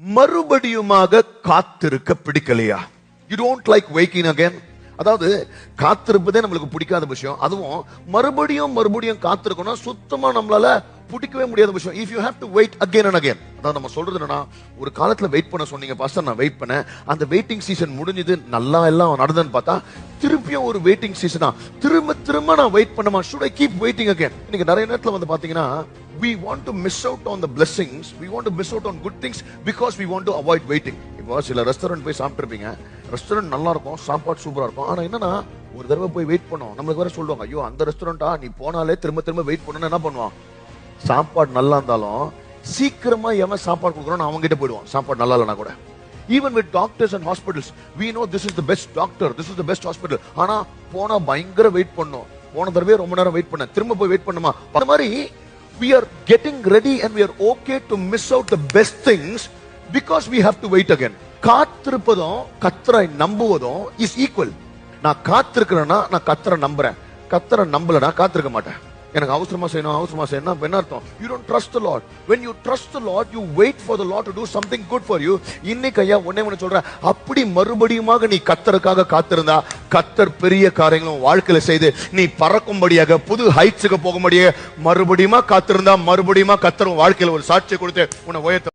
மறுபடியுமாக காத்திருக்க பிடிக்கலையா? You don't like waiting again அதாவது காத்திருப்பதே நம்மளுக்கு பிடிக்காத விஷயம். அதுவும் மறுபடியும் மறுபடியும் காத்திருக்கணும் சுத்தமா நம்மளால பிடிக்கவே முடியாத விஷயம். If you have to wait again and again அதாவது நம்ம சொல்றது என்னன்னா ஒரு காலத்துல வெயிட் பண்ண சொன்னீங்க பாஸ்டர் நான் வெயிட் பண்ணேன். அந்த வெயிட்டிங் சீசன் முடிஞ்சது நல்லா எல்லாம் நடந்ததுன்னு பார்த்தா திருப்பியும் ஒரு வெயிட்டிங் சீசனா திரும்ப திரும்ப நான் வெயிட் பண்ணமா should I keep waiting again இன்னைக்கு நிறைய நேரத்துல வந்து பாத்தீங்கன்னா we want to miss out on the blessings. We want to miss out on good things because we want to avoid waiting. இப்போ சில ரெஸ்டாரண்ட் போய் சாப்பிட்ருப்பீங்க ரெஸ்டாரண்ட் நல்லா இருக்கும் சாப்பாடு சூப்பராக இருக்கும் ஆனால் என்னன்னா ஒரு தடவை போய் வெயிட் பண்ணோம் நம்மளுக்கு வேற சொல்லுவாங்க ஐயோ அந்த ரெஸ்டாரண்டா நீ போனாலே திரும்ப திரும்ப வெயிட் பண்ணணும்னு என்ன பண்ணுவான்? சாப்பாடு நல்லா இருந்தாலும் சீக்கிரமா எவன் சாப்பாடு கொடுக்குறோம் அவங்க கிட்ட போயிடுவான். சாப்பாடு நல்லா இல்லைனா கூட. Even with doctors and hospitals we know this is the best doctor this is the best hospital ஆனால் போனால் பயங்கர வெயிட் பண்ணோம். போன தடவை ரொம்ப நேரம் வெயிட் பண்ண திரும்ப போய் வெயிட் பண்ணுமா? அந்த மாதிரி we are getting ready and we are okay to miss out the best things because we have to wait again காத்திருப்பதும் கத்தரை நம்புவதும் இஸ் ஈக்குவல் நான் காத்திருக்கிறேன்னா நான் கத்தரை நம்புறேன் கத்தரை நம்பலனா காத்திருக்க மாட்டேன் எனக்கு அவசரமா செய்யணும் அவசரமா செய்யணும் அப்ப என்ன அர்த்தம்? You don't trust the lord when you trust the lord you wait for the lord to do something good for you. இன்னைக்கு ஐயா ஒண்ணே ஒண்ணு சொல்றேன். அப்படி மறுபடியுமாக நீ கத்தருக்காக காத்திருந்தா கத்தர் பெரிய காரியங்களும் வாழ்க்கையில செய்து நீ பறக்கும்படியாக புது ஹைட்ஸுக்கு போகும்படியாக மறுபடியுமா காத்திருந்தா மறுபடியுமா கத்தரும் வாழ்க்கையில ஒரு சாட்சியை கொடுத்து உன்னை உயர்த்த